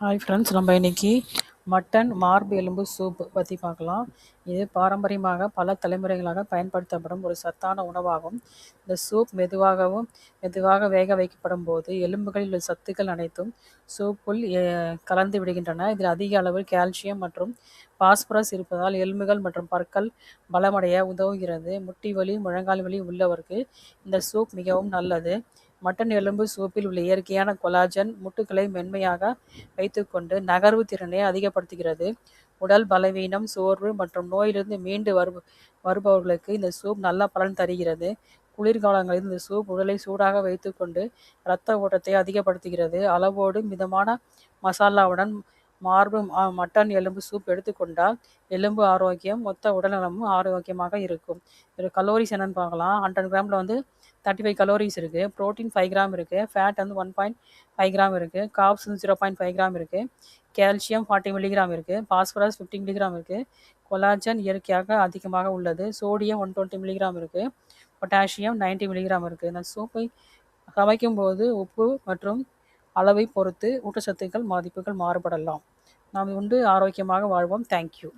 Hi friends நம்ம இன்றைக்கி mutton மார்பு எலும்பு சூப் பற்றி பார்க்கலாம். இது பாரம்பரியமாக பல தலைமுறைகளாக பயன்படுத்தப்படும் ஒரு சத்தான உணவாகும். இந்த சூப் மெதுவாகவும் மெதுவாக வேக வைக்கப்படும் போது எலும்புகளில் உள்ள சத்துக்கள் அனைத்தும் சூப்புள் கலந்து விடுகின்றன. இதில் அதிக அளவு கால்சியம் மற்றும் பாஸ்பரஸ் இருப்பதால் எலும்புகள் மற்றும் பற்கள் பலமடைய உதவுகிறது. முட்டி வலி முழங்கால் வலி உள்ளவருக்கு இந்த சூப் மிகவும் நல்லது. மட்டன் எலும்பு சூப்பில் உள்ள இயற்கையான கொலாஜன் முட்டுகளை மென்மையாக வைத்துக்கொண்டு நகர்வு திறனை அதிகப்படுத்துகிறது. உடல் பலவீனம் சோர்வு மற்றும் நோயிலிருந்து மீண்டு வரு வருபவர்களுக்கு இந்த சூப் நல்ல பலன் தருகிறது. குளிர்காலங்களில் இந்த சூப் உடலை சூடாக வைத்துக்கொண்டு இரத்த ஓட்டத்தை அதிகப்படுத்துகிறது. அளவோடு மிதமான மசாலாவுடன் மார்பு மட்டன் எலும்பு சூப் எடுத்துக்கொண்டால் எலும்பு ஆரோக்கியம் மொத்த உடல்நலமும் ஆரோக்கியமாக இருக்கும். இது கலோரிஸ் என்னன்னு பார்க்கலாம். ஹண்ட்ரட் கிராமில் வந்து தேர்ட்டி ஃபைவ் கலோரிஸ் இருக்குது ப்ரோட்டீன் ஃபைவ் கிராம் இருக்குது ஃபேட் வந்து ஒன் பாயிண்ட் ஃபைவ் கிராம் இருக்குது காப்ஸ் வந்து ஜீரோ பாயிண்ட் ஃபைவ் கிராம் இருக்குது கால்சியம் ஃபார்ட்டி மில்லிகிராம் இருக்குது பாஸ்பரஸ் ஃபிஃப்டி மில்லிகிராம் இருக்குது கொலாஜன் இயற்கையாக அதிகமாக உள்ளது. சோடியம் ஒன் டுவெண்ட்டி மில்லிகிராம் இருக்குது பொட்டாசியம் 90 மில்லிகிராம் இருக்குது இந்த சூப்பை சமைக்கும்போது உப்பு மற்றும் அளவை பொறுத்து ஊட்டச்சத்துக்கள் மதிப்புகள் மாறுபடலாம். நாம் உண்டு ஆரோக்கியமாக வாழ்வோம். தேங்க்யூ